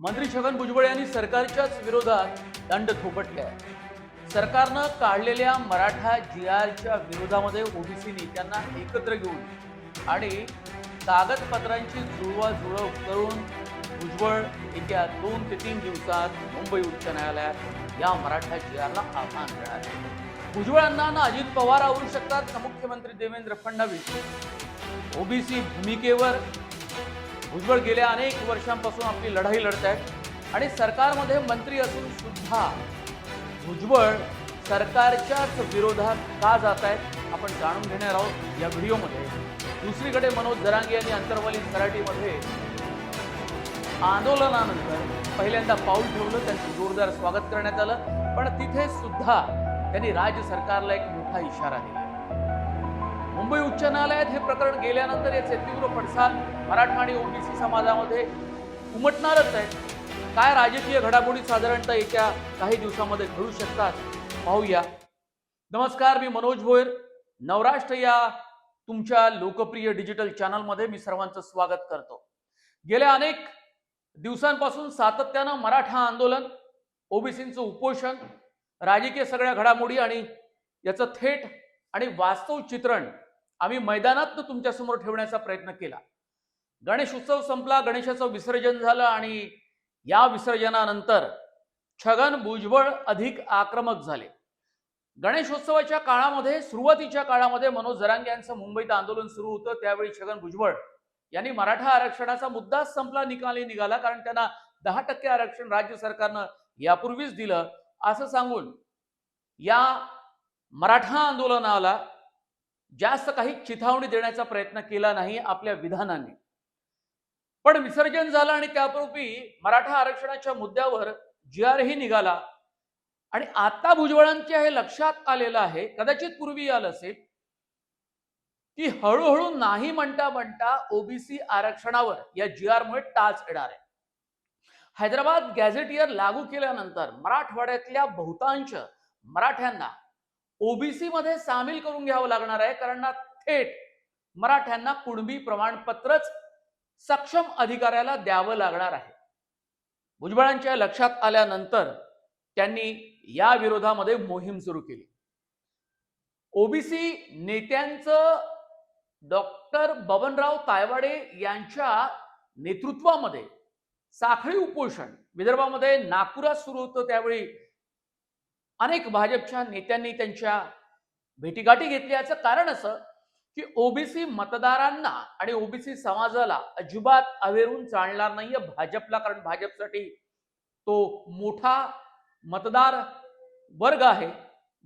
मंत्री छगन भुजबळ यांनी सरकारच्याच विरोधात दंड थोपटले आहे सरकारनं काढलेल्या मराठा जी आरच्या विरोधामध्ये ओबीसी नेत्यांना एकत्र घेऊन आणि कागदपत्रांची जुळवाजुळव करून भुजबळ येत्या दोन ते तीन दिवसात मुंबई उच्च न्यायालयात या मराठा जी आरला आव्हान देणार आहे. भुजबळांना ना अजित पवार आवरू शकतात ना मुख्यमंत्री देवेंद्र फडणवीस ओबीसी भूमिकेवर भुजबळ गेल्या अनेक वर्षांपासून आपली लढाई लढत आहेत. आणि सरकारमध्ये मंत्री असून सुद्धा भुजबळ सरकारच्याच विरोधात का जात आहेत आपण जाणून घेणार आहोत या व्हिडिओमध्ये. दुसरीकडे मनोज जरांगे यांनी अंतरवाली मराठीमध्ये आंदोलनानंतर पहिल्यांदा पाऊल ठेवलं त्यांचं जोरदार स्वागत करण्यात आलं. पण तिथे सुद्धा त्यांनी राज्य सरकारला एक मोठा इशारा दिला. मुंबई उच्च न्यायालयात हे प्रकरण गेल्यानंतर याचे तीव्र पडसाद मराठा आणि ओबीसी समाजामध्ये उमटणारच आहे काय राजकीय घडामोडी साधारणतः येत्या काही दिवसामध्ये घडू शकतात पाहूया. नमस्कार मी मनोज भोयर नवराष्ट्र या तुमच्या लोकप्रिय डिजिटल चॅनलमध्ये मी सर्वांचं स्वागत करतो. गेल्या अनेक दिवसांपासून सातत्यानं मराठा आंदोलन ओबीसींचं उपोषण राजकीय सगळ्या घडामोडी आणि याचं थेट आणि वास्तव चित्रण आम्ही मैदानात तुमच्यासमोर ठेवण्याचा प्रयत्न केला. गणेश उत्सव संपला गणेशाचं विसर्जन झालं आणि या विसर्जनानंतर छगन भुजबळ अधिक आक्रमक झाले. गणेशोत्सवाच्या काळामध्ये सुरुवातीच्या काळामध्ये मनोज जरांगे यांचं मुंबईत आंदोलन सुरू होतं. त्यावेळी छगन भुजबळ यांनी मराठा आरक्षणाचा मुद्दा संपला निकाली निघाला कारण त्यांना दहा टक्के आरक्षण राज्य सरकारनं यापूर्वीच दिलं. असं सांगून या मराठा आंदोलनाला जास्त काही चिथावणी देण्याचा प्रयत्न केला नाही आपल्या विधानाने. पण विसर्जन झालं आणि त्यापूर्वी मराठा आरक्षणाच्या मुद्द्यावर जी आरही निघाला. आणि आता भुजबळांच्या हे लक्षात आलेलं आहे कदाचित पूर्वी आलं असेल की हळूहळू नाही म्हणता म्हणता ओबीसी आरक्षणावर या जी आरमुळे टाच येणार आहे. हैदराबाद गॅझेटियर लागू केल्यानंतर मराठवाड्यातल्या बहुतांश मराठ्यांना ओबीसी मध्ये सामील करून घ्यावं लागणार आहे कारण ना थेट मराठ्यांना कुणबी प्रमाणपत्रच सक्षम अधिकाऱ्याला द्यावं लागणार आहे. भुजबळांच्या लक्षात आल्यानंतर त्यांनी या विरोधामध्ये मोहीम सुरू केली. ओबीसी नेत्यांचं डॉक्टर बबनराव तायवाडे यांच्या नेतृत्वामध्ये साखळी उपोषण विदर्भामध्ये नागपुरात सुरू होतं त्यावेळी अनेक भाजपच्या नेत्यांनी त्यांच्या भेटीगाठी घेतल्याचं कारण असं की ओबीसी मतदारांना आणि ओबीसी समाजाला अजिबात अवेरून चालणार नाहीये भाजपला कारण भाजपसाठी तो मोठा मतदार वर्ग आहे.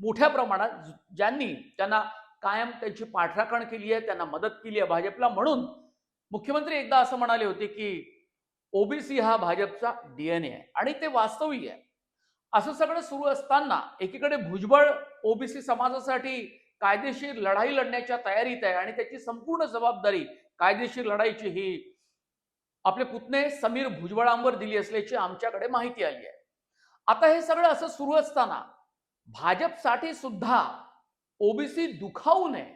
मोठ्या प्रमाणात ज्यांनी त्यांना कायम त्यांची पाठराखण केली आहे त्यांना मदत केली आहे भाजपला. म्हणून मुख्यमंत्री एकदा असं म्हणाले होते की ओबीसी हा भाजपचा डीएनए आहे आणि ते वास्तविक आहे. असं सगळं सुरू असताना एकीकडे भुजबळ ओबीसी समाजासाठी कायदेशीर लढाई लढण्याच्या तयारीत आहे आणि त्याची संपूर्ण जबाबदारी कायदेशीर लढाईची ही आपले पुतणे समीर भुजबळांवर दिली असल्याची आमच्याकडे माहिती आली आहे. आता हे सगळं असं सुरू असताना भाजपसाठी सुद्धा ओबीसी दुखावू नये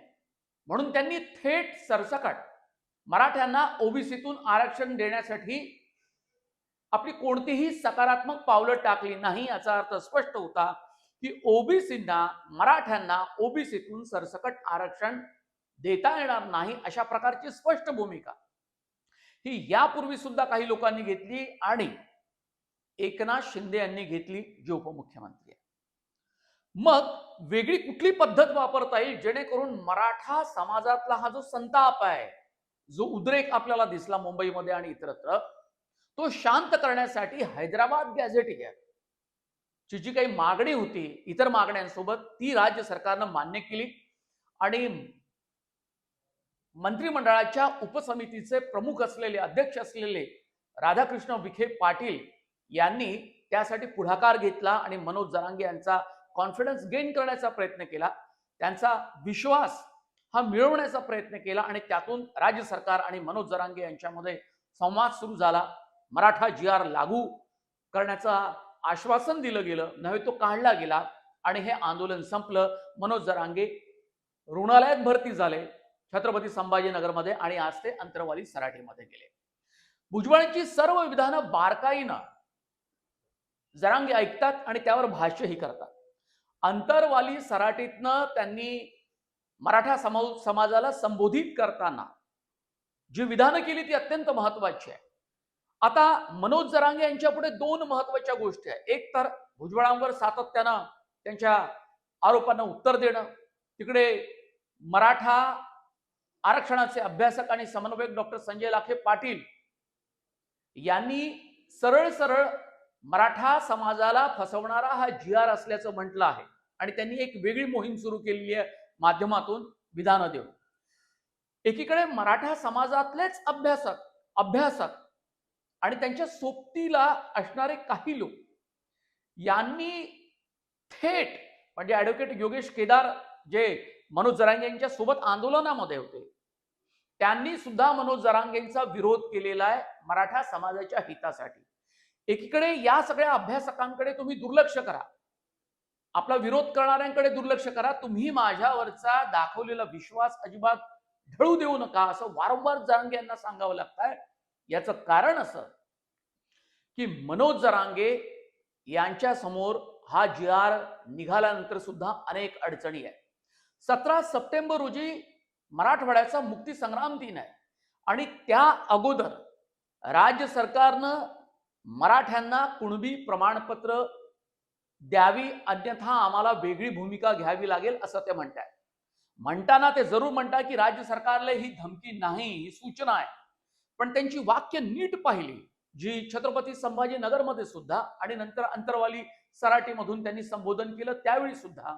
म्हणून त्यांनी थेट सरसकट मराठ्यांना ओबीसीतून आरक्षण देण्यासाठी आपली कोणतीही सकारात्मक पावलं टाकली नाही याचा अर्थ स्पष्ट होता की ओबीसींना मराठ्यांना ओबीसीतून सरसकट आरक्षण देता येणार नाही अशा प्रकारची स्पष्ट भूमिका. ही यापूर्वी सुद्धा काही लोकांनी घेतली आणि एकनाथ शिंदे यांनी घेतली जे उपमुख्यमंत्री आहे. मग वेगळी कुठली पद्धत वापरता येईल? जेणेकरून मराठा समाजातला हा जो संताप आहे जो उद्रेक आपल्याला दिसला मुंबईमध्ये आणि इतरत्र तो शांत करण्यासाठी हैदराबाद गॅझेटियर ची जी काही मागणी होती इतर मागण्यांसोबत ती राज्य सरकारनं मान्य केली आणि मंत्रिमंडळाच्या उपसमितीचे प्रमुख असलेले अध्यक्ष असलेले राधाकृष्ण विखे पाटील यांनी त्यासाठी पुढाकार घेतला आणि मनोज जरांगे यांचा कॉन्फिडन्स गेन करण्याचा प्रयत्न केला. त्यांचा विश्वास हा मिळवण्याचा प्रयत्न केला आणि त्यातून राज्य सरकार आणि मनोज जरांगे यांच्यामध्ये संवाद सुरू झाला. मराठा जी आर लागू करण्याचं आश्वासन दिलं गेलं नव्हे तो काढला गेला आणि हे आंदोलन संपलं. मनोज जरांगे रुग्णालयात भरती झाले छत्रपती संभाजीनगरमध्ये आणि आज ते अंतरवाली सराठीमध्ये गेले. भुजबळांची सर्व विधानं बारकाईनं जरांगे ऐकतात आणि त्यावर भाष्यही करतात. अंतरवाली सराटीतनं त्यांनी मराठा समाजाला संबोधित करताना जी विधानं केली ती अत्यंत महत्वाची आहे. आता मनोज जरांगे यांच्या पुढे दोन महत्त्वाच्या गोष्टी आहेत. एक तर भुजबळांवर सातत्यानं त्यांच्या आरोपांना उत्तर देणं तिकडे मराठा आरक्षणाचे अभ्यासक आणि समन्वयक डॉक्टर संजय लाखे पाटील यांनी सरळ सरळ मराठा समाजाला फसवणारा हा जी आर असल्याचं म्हटलं आहे. आणि त्यांनी एक वेगळी मोहीम सुरू केलेली आहे माध्यमातून विधानं देऊन एकीकडे मराठा समाजातलेच अभ्यासक अभ्यासक आणि त्यांच्या सोबतीला असणारे काही लोक. यांनी थेट म्हणजे ॲडव्होकेट योगेश केदार जे मनोज जरांगे यांच्या सोबत आंदोलनामध्ये होते त्यांनी सुद्धा मनोज जरांगेंचा विरोध केलेला आहे मराठा समाजाच्या हितासाठी. एकीकडे या सगळ्या अभ्यासकांकडे तुम्ही दुर्लक्ष करा. आपला विरोध करणाऱ्यांकडे दुर्लक्ष करा. तुम्ही माझ्यावरचा दाखवलेला विश्वास अजिबात ढळू देऊ नका असं वारंवार जरांगे यांना सांगावं लागतंय. याचं कारण असं की मनोज जरांगे यांच्या समोर हा जी आर निघाल्यानंतर सुद्धा अनेक अडचणी आहेत. सतरा सप्टेंबर रोजी मराठवाड्याचा मुक्ती संग्राम दिन आहे. आणि त्या अगोदर राज्य सरकारनं मराठ्यांना कुणबी प्रमाणपत्र द्यावी अन्यथा आम्हाला वेगळी भूमिका घ्यावी लागेल असं ते म्हणताय म्हणताना ते जरूर म्हणतात की राज्य सरकारला ही धमकी नाही ही सूचना आहे. पण त्यांची वाक्य नीट पाहिली. जी छत्रपती संभाजीनगरमध्ये सुद्धा आणि नंतर अंतरवाली सराटीमधून त्यांनी संबोधन केलं त्यावेळी सुद्धा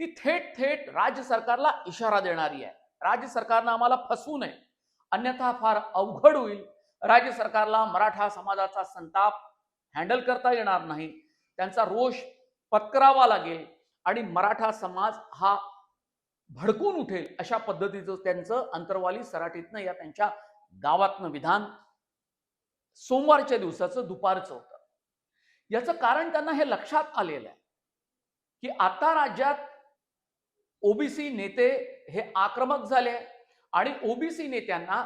ती थेट थेट राज्य सरकारला इशारा देणारी आहे. राज्य सरकारनं आम्हाला फसवू नये. अन्यथा फार अवघड होईल. राज्य सरकारला मराठा समाजाचा संताप हँडल करता येणार नाही. त्यांचा रोष पत्करावा लागेल आणि मराठा समाज हा भडकून उठेल अशा पद्धतीचं त्यांचं अंतरवाली सराटीतनं या त्यांच्या गावातनं विधान सोमवारच्या दिवसाचं दुपारचं होतं. याचं कारण त्यांना हे लक्षात आलेलं आहे की आता राज्यात ओबीसी नेते हे आक्रमक झाले आणि ओबीसी नेत्यांना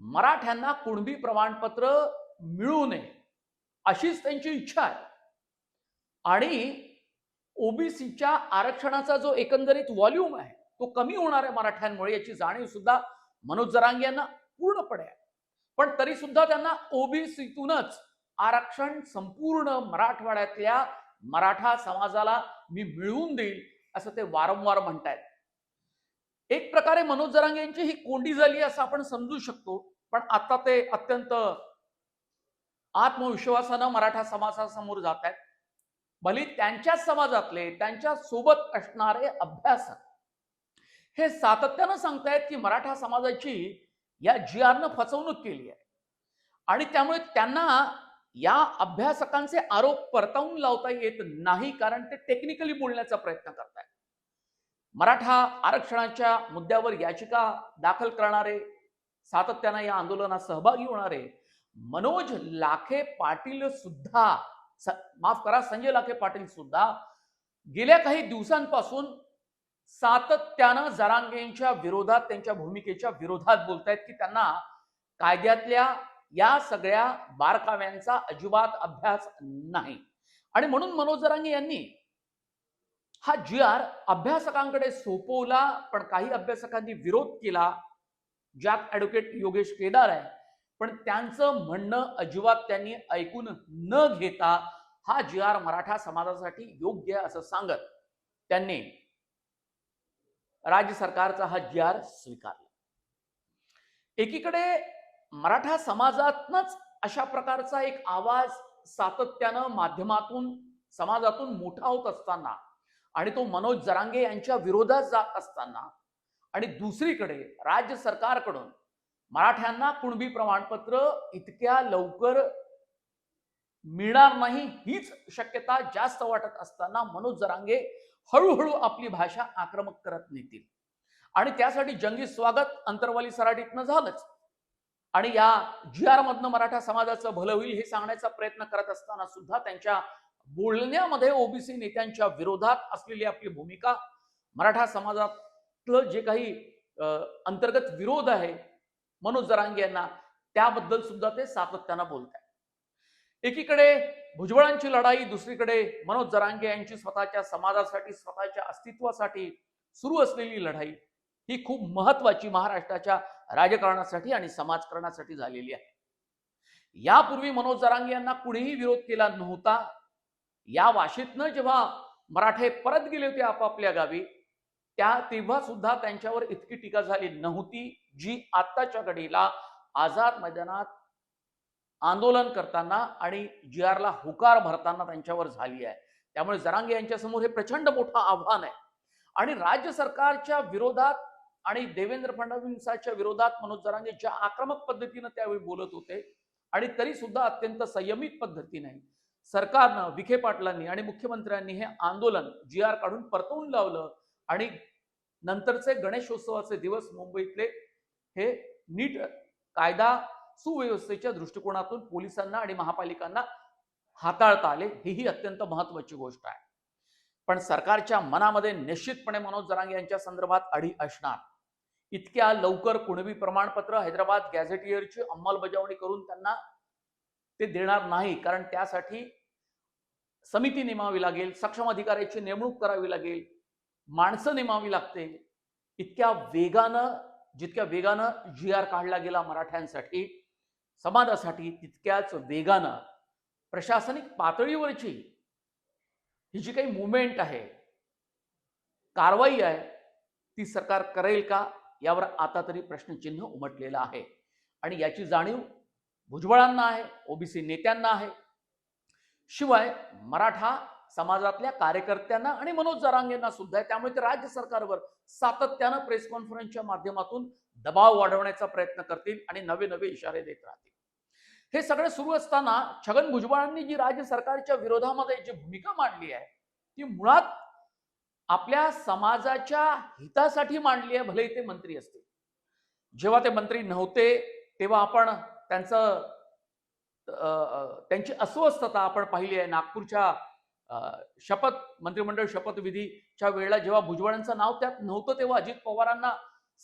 मराठ्यांना कुणबी प्रमाणपत्र मिळू नये अशीच त्यांची इच्छा आहे. आणि ओबीसीच्या आरक्षणाचा जो एकंदरीत व्हॉल्यूम आहे तो कमी होणार आहे मराठ्यांमुळे याची जाणीव सुद्धा मनोज जरांग यांना पूर्णपणे आहे. पण तरी सुद्धा त्यांना ओबीसीतूनच आरक्षण संपूर्ण मराठवाड्यातल्या मराठा समाजाला मी मिळवून देईल असं ते वारंवार म्हणतायत. एक प्रकारे मनोज जरांगे यांची ही कोंडी झाली असं आपण समजू शकतो पण आता ते अत्यंत आत्मविश्वासानं मराठा समाजासमोर जात आहेत भले त्यांच्याच समाजातले त्यांच्यासोबत असणारे अभ्यासक हे सातत्यानं सांगतायत की मराठा समाजाची या जी आरनं फसवणूक केली आहे. आणि त्यामुळे त्यांना या अभ्यासकांचे आरोप परतावून लावता येत नाही कारण ते टेक्निकली बोलण्याचा प्रयत्न करतायत. मराठा आरक्षणाच्या मुद्द्यावर याचिका दाखल करणारे सातत्यानं या आंदोलनात सहभागी होणारे मनोज लाखे पाटील सुद्धा माफ करा संजय लाखे पाटील सुद्धा गेल्या काही दिवसांपासून सातत्यानं जरांगेंच्या विरोधात त्यांच्या भूमिकेच्या विरोधात बोलतायत की त्यांना कायद्यातल्या या सगळ्या बारकाव्यांचा अजिबात अभ्यास नाही. आणि म्हणून मनोज जरांगे यांनी हा जी आर अभ्यासकांकडे सोपवला पण काही अभ्यासकांनी विरोध केला ज्यात ॲडव्होकेट योगेश केदार आहे. पण त्यांचं म्हणणं अजिबात त्यांनी ऐकून न घेता हा जी आर मराठा समाजासाठी योग्य आहे असं सांगत त्यांनी राज्य सरकारचा हा जी आर स्वीकारला. एकीकडे मराठा समाजातनच अशा प्रकारचा एक आवाज सातत्यानं माध्यमातून समाजातून मोठा होत असताना आणि तो मनोज जरांगे यांच्या विरोधात जात असताना आणि दुसरीकडे राज्य सरकारकडून मराठ्यांना कुणबी प्रमाणपत्र इतक्या लवकर मिळणार नाही हीच शक्यता जास्त वाटत असताना मनोज जरांगे हळूहळू आपली भाषा आक्रमक करत नेतील. आणि त्यासाठी जंगी स्वागत अंतरवाली सराटीतनं झालंच. आणि या जी आर मधनं मराठा समाजाचं भलं होईल हे सांगण्याचा प्रयत्न करत असताना सुद्धा त्यांच्या बोलण्यामध्ये ओबीसी नेत्यांच्या विरोधात असलेली आपली भूमिका मराठा समाजातलं जे काही अंतर्गत विरोध आहे मनोज जरांगे यांना त्याबद्दल सुद्धा ते सातत्यानं बोलत आहेत एकीकडे भुजबळांची लढाई दुसरीकडे मनोज जरांगे यांची स्वतःच्या समाजासाठी स्वतःच्या अस्तित्वासाठी सुरू असलेली लढाई ही खूप महत्वाची महाराष्ट्राच्या राजकारणासाठी आणि समाजकारणासाठी झालेली आहे. यापूर्वी मनोज जरांगे यांना कुणीही विरोध केला नव्हता. या वाशीतनं जेव्हा मराठे परत गेले होते आपापल्या गावी त्या तेव्हा सुद्धा त्यांच्यावर इतकी टीका झाली नव्हती जी आत्ताच्या घडीला आझाद मैदानात आंदोलन करताना आणि जी आरला हुकार भरताना त्यांच्यावर झाली आहे. त्यामुळे जरांगे यांच्यासमोर हे प्रचंड मोठं आव्हान आहे. आणि राज्य सरकारच्या विरोधात आणि देवेंद्र फडणवीसांच्या विरोधात मनोज जरांगे ज्या आक्रमक पद्धतीनं त्यावेळी बोलत होते आणि तरी सुद्धा अत्यंत संयमित पद्धतीने सरकारनं विखे पाटलांनी आणि मुख्यमंत्र्यांनी हे आंदोलन जी आर काढून परतवून लावलं आणि नंतरचे गणेशोत्सवाचे दिवस मुंबईतले हे नीट कायदा सुव्यवस्थेच्या दृष्टिकोनातून पोलिसांना आणि महापालिकांना हाताळता आले ही अत्यंत महत्वाची गोष्ट आहे. पण सरकारच्या मनामध्ये निश्चितपणे मनोज जरांगे यांच्या संदर्भात अडी असणार. इतक्या लवकर कुणबी प्रमाणपत्र हैदराबाद गॅझेटियरची अंमलबजावणी करून त्यांना ते देणार नाही कारण त्यासाठी समिती नेमावी लागेल सक्षम अधिकाऱ्याची नेमणूक करावी लागेल माणसं नेमावी लागते. इतक्या वेगानं जितक्या वेगानं जी आर काढला गेला मराठ्यांसाठी समाजासाठी तितक्याच वेगानं प्रशासनिक पातळीवरची ही जी काही मुवमेंट आहे कारवाई आहे ती सरकार करेल का? यावर आता तरी प्रश्नचिन्ह उमटलेलं आहे. आणि याची जाणीव भुजबळांना आहे ओबीसी नेत्यांना आहे. शिवाय मराठा समाजातल्या कार्यकर्त्यांना आणि मनोज जरांगेंना सुद्धा आहे. त्यामुळे ते राज्य सरकारवर सातत्यानं प्रेस कॉन्फरन्सच्या माध्यमातून दबाव वाढवण्याचा प्रयत्न करतील आणि नवे नवे इशारे देत राहतील. हे सगळं सुरू असताना छगन भुजबळांनी जी राज्य सरकारच्या विरोधामध्ये जी भूमिका मांडली आहे ती मुळात आपल्या समाजाच्या हितासाठी मांडली आहे भले ते मंत्री असतील. जेव्हा ते मंत्री नव्हते तेव्हा आपण त्यांचं त्यांची अस्वस्थता आपण पाहिली आहे. नागपूरच्या शपथ मंत्रिमंडळ शपथविधीच्या वेळेला जेव्हा भुजबळांचं नाव त्यात नव्हतं तेव्हा अजित पवारांना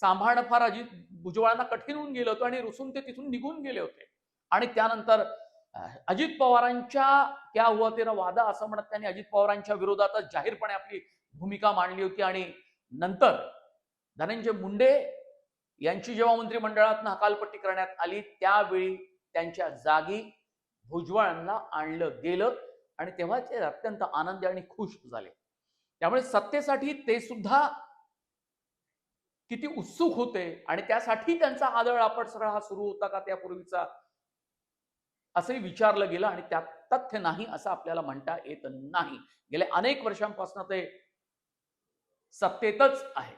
सांभाळणं फार अजित भुजबळांना कठीण होऊन गेलं होतं आणि रुसून ते तिथून निघून गेले होते. आणि त्यानंतर अजित पवारांच्या क्या हुआ तेरा वादा असं म्हणत त्यांनी अजित पवारांच्या विरोधातच जाहीरपणे आपली भूमिका मांडली होती. आणि नंतर धनंजय मुंडे यांची जेव्हा मंत्रिमंडळात हकालपट्टी करण्यात आली त्यावेळी त्यांच्या जागी भुजबळांना आणलं गेलं आणि तेव्हा ते अत्यंत आनंदी आणि खुश झाले. त्यामुळे सत्तेसाठी ते सुद्धा किती उत्सुक होते आणि त्यासाठी त्यांचा आदळ आपण सगळा हा सुरू होता का त्यापूर्वीचा असंही विचारलं गेलं आणि त्यात तथ्य नाही असं आपल्याला म्हणता येत नाही. गेल्या अनेक वर्षांपासून ते सत्तेतच आहे.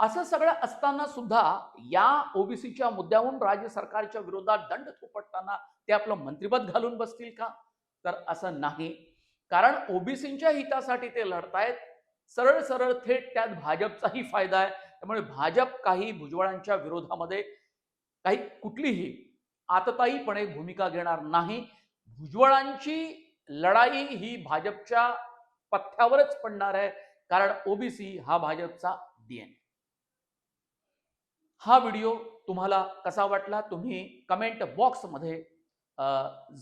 असं सगळं असताना सुद्धा या ओबीसीच्या मुद्द्याहून राज्य सरकारच्या विरोधात दंड थोपटताना ते आपलं मंत्रिपद घालून बसतील का? तर असं नाही. कारण ओबीसीच्या हितासाठी ते लढतायत. सरळ सरळ थेट त्यात भाजपचाही फायदा आहे. त्यामुळे भाजप काही भुजबळांच्या विरोधामध्ये काही कुठलीही आतताईपणे भूमिका घेणार नाही. भुजबळांची लढाई ही भाजपच्या पथ्यावरच पडणार आहे कारण ओबीसी हा भाजपचा डीएनए हा व्हिडिओ तुम्हाला कसा वाटला तुम्ही कमेंट बॉक्समध्ये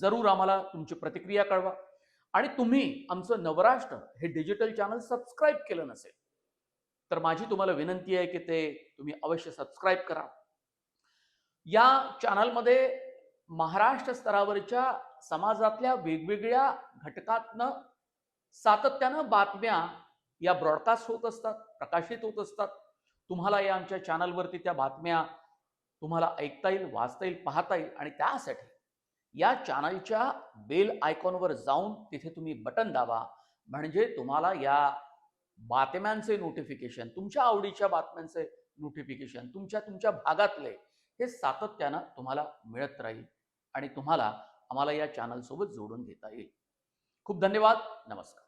जरूर आम्हाला तुमची प्रतिक्रिया कळवा. आणि तुम्ही आमचं नवराष्ट्र हे डिजिटल चॅनल सबस्क्राईब केलं नसेल तर माझी तुम्हाला विनंती आहे की ते तुम्ही अवश्य सबस्क्राईब करा. या चॅनलमध्ये महाराष्ट्र स्तरावरच्या समाजातल्या वेगवेगळ्या घटकातनं सातत्यानं बातम्या या ब्रॉडकास्ट होत असतात प्रकाशित होत असतात. तुम्हाला या आमच्या चॅनलवरती त्या बातम्या तुम्हाला ऐकता येईल वाचता येईल पाहता येईल आणि त्यासाठी या चॅनलच्या बेल आयकॉनवर जाऊन तिथे तुम्ही बटन दाबा. म्हणजे तुम्हाला या बातम्यांचे नोटिफिकेशन तुमच्या आवडीच्या बातम्यांचे नोटिफिकेशन तुमच्या तुमच्या भागातले हे सातत्यानं तुम्हाला मिळत राहील आणि तुम्हाला आम्हाला या चॅनलसोबत जोडून घेता येईल. खूप धन्यवाद. नमस्कार.